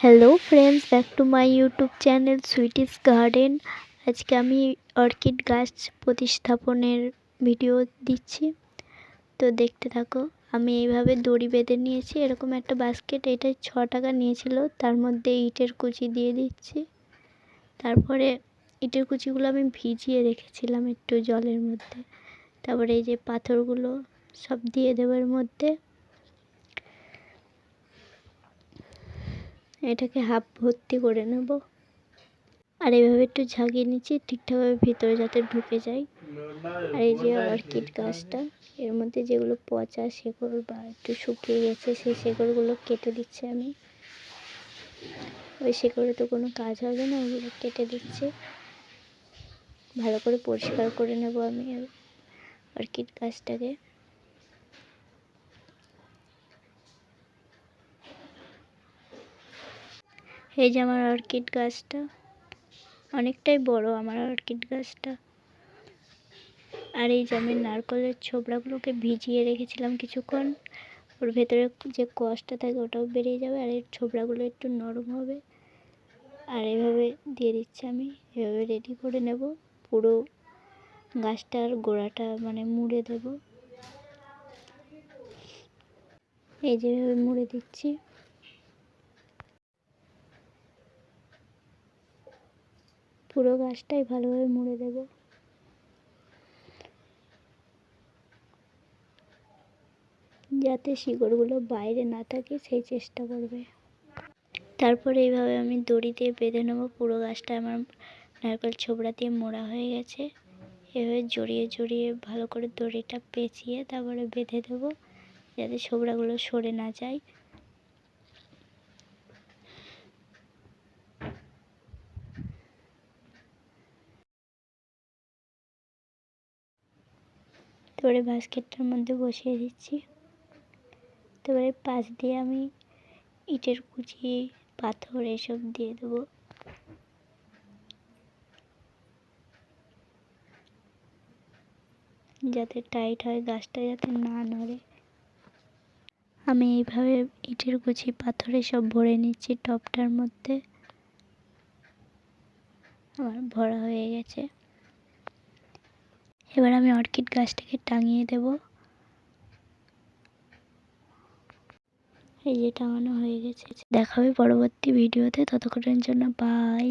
Hello friends back to my YouTube channel sweeties garden আজকে আমি orchid গাছ প্রতিস্থাপনের ভিডিও দিচ্ছি। তো দেখতে থাকো, আমি এইভাবে দড়ি বেঁধে নিয়েছি। এরকম একটা বাস্কেট এটা ছ টাকা নিয়েছিল। তার মধ্যে ইটের কুচি দিয়ে দিচ্ছি। তারপরে ইটের কুচিগুলো আমি ভিজিয়ে রেখেছিলাম একটু জলের মধ্যে। তারপরে এই যে পাথরগুলো সব দিয়ে দেওয়ার মধ্যে এটাকে হাফ ভর্তি করে নেব। আর এইভাবে একটু ঝাঁকিয়ে নিচ্ছি, ঠিকঠাকভাবে ভিতরে যাতে ঢুকে যায়। আর এই যে অর্কিড গাছটা, এর মধ্যে যেগুলো পচা শেকড় বা একটু শুকিয়ে গেছে, সেই শেকড়গুলো কেটে দিচ্ছি আমি। ওই শেকড়ে তো কোনো কাজ হবে না ওগুলো কেটে দিচ্ছি। ভালো করে পরিষ্কার করে নেব আমি অর্কিড গাছটাকে। এই যে আমার অর্কিড গাছটা। অনেকটাই বড় আমার অর্কিড গাছটা। আর এই যে আমি নারকলের ছোবড়াগুলোকে ভিজিয়ে রেখেছিলাম কিছুক্ষণ। ওর ভেতরে যে কষটা থাকে ওটাও বেরিয়ে যাবে আর এর ছোবড়াগুলো একটু নরম হবে। আর এভাবে দিয়ে দিচ্ছি আমি, এভাবে রেডি করে নেব। পুরো গাছটার গোড়াটা মানে মুড়ে দেব। এই যেভাবে মুড়ে দিচ্ছি। পুরো গাছটাই ভালোভাবে মুড়ে দেব। যাতে শিকড়গুলো বাইরে না থাকে, সেই চেষ্টা করবে। তারপরে এইভাবে আমি দড়ি দিয়ে বেঁধে নেব। পুরো গাছটা আমার নারকেল ছোবড়া দিয়ে মোড়া হয়ে গেছে। এভাবে জড়িয়ে জড়িয়ে ভালো করে দড়িটা পেঁচিয়ে তারপরে বেঁধে দেবো, যাতে ছোবড়াগুলো সরে না যায়। তারপরে বাস্কেটটার মধ্যে বসিয়ে দিচ্ছি। তারপরে পাশ দিয়ে আমি ইটের কুচি, পাথর এসব দিয়ে দেবো। যাতে টাইট হয়, গাছটা যাতে না নড়ে। আমি এইভাবে ইটের কুচি, পাথরে সব ভরে নিচ্ছি টপটার মধ্যে। আমার ভরা হয়ে গেছে। এবার আমি অর্কিড গাছটাকে টাঙিয়ে দেব। এই যে টাঙানো হয়ে গেছে। দেখা হবে পরবর্তী ভিডিওতে। ততক্ষণের জন্য বাই